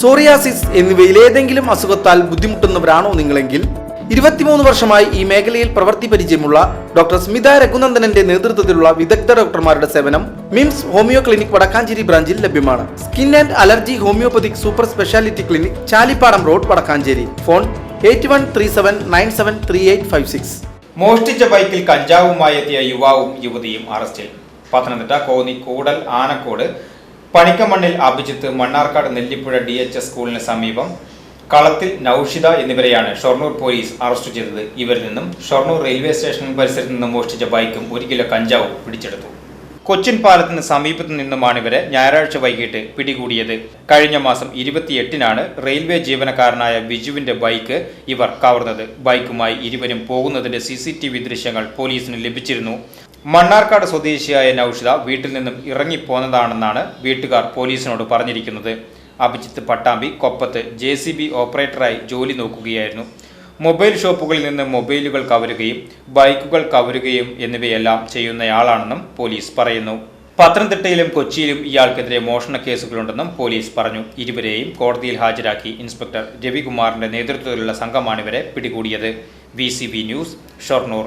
Psoriasis എന്നിവയിൽ ഏതെങ്കിലും അസുഖത്താൽ ബുദ്ധിമുട്ടുന്നവരാണോ നിങ്ങളെങ്കിൽ ഇരുപത്തിമൂന്ന് വർഷമായി ഈ മേഖലയിൽ പ്രവൃത്തി പരിചയമുള്ള ഡോക്ടർ സ്മിത രഘുനന്ദനന്റെ നേതൃത്വത്തിലുള്ള വിദഗ്ധ ഡോക്ടർമാരുടെ സേവനം മിംസ് ഹോമിയോ ക്ലിനിക് വടക്കാഞ്ചേരി ബ്രാഞ്ചിൽ ലഭ്യമാണ്. Skin and allergy homeopathic super speciality clinic Chalippadam road Vadakkanchery. Phone eight one three seven nine seven three eight five six. മോഷ്ടിച്ച ബൈക്കിൽ കഞ്ചാവുമായി എത്തിയ യുവാവും യുവതിയും അറസ്റ്റിൽ. Pathanamthitta Konni Koodal Anakkode Panickamannil Abhijith Mannarkkad Nellipuzha D H S സ്കൂളിന് സമീപം കളത്തിൽ നൌഷിത എന്നിവരെയാണ് ഷൊർണൂർ പോലീസ് അറസ്റ്റ് ചെയ്തത്. ഇവരിൽ നിന്നും ഷൊർണൂർ റെയിൽവേ സ്റ്റേഷൻ പരിസരത്ത് നിന്നും മോഷ്ടിച്ച ബൈക്കും ഒരു കിലോ കഞ്ചാവും പിടിച്ചെടുത്തു. കൊച്ചിൻ പാലത്തിന് സമീപത്തു നിന്നുമാണ് ഇവരെ ഞായറാഴ്ച വൈകിട്ട് പിടികൂടിയത്. കഴിഞ്ഞ മാസം ഇരുപത്തിയെട്ടിനാണ് റെയിൽവേ ജീവനക്കാരനായ ബിജുവിന്റെ ബൈക്ക് ഇവർ കവർന്നത്. ബൈക്കുമായി ഇരുവരും പോകുന്നതിന്റെ സി ദൃശ്യങ്ങൾ പോലീസിന് ലഭിച്ചിരുന്നു. മണ്ണാർക്കാട് സ്വദേശിയായ നൌഷിത വീട്ടിൽ നിന്നും ഇറങ്ങിപ്പോന്നതാണെന്നാണ് വീട്ടുകാർ പോലീസിനോട് പറഞ്ഞിരിക്കുന്നത്. അഭിജിത്ത് പട്ടാമ്പി കൊപ്പത്ത് ജെ ഓപ്പറേറ്ററായി ജോലി നോക്കുകയായിരുന്നു. മൊബൈൽ ഷോപ്പുകളിൽ നിന്ന് മൊബൈലുകൾ കവരുകയും ബൈക്കുകൾ കവരുകയും എന്നിവയെല്ലാം ചെയ്യുന്നയാളാണെന്നും പോലീസ് പറയുന്നു. പത്തനംതിട്ടയിലും കൊച്ചിയിലും ഇയാൾക്കെതിരെ മോഷണ കേസുകളുണ്ടെന്നും പോലീസ് പറഞ്ഞു. ഇരുവരെയും കോടതിയിൽ ഹാജരാക്കി ഇൻസ്പെക്ടർ രവികുമാറിന്റെ നേതൃത്വത്തിലുള്ള സംഘമാണിവരെ പിടികൂടിയത്. V news Shoranur.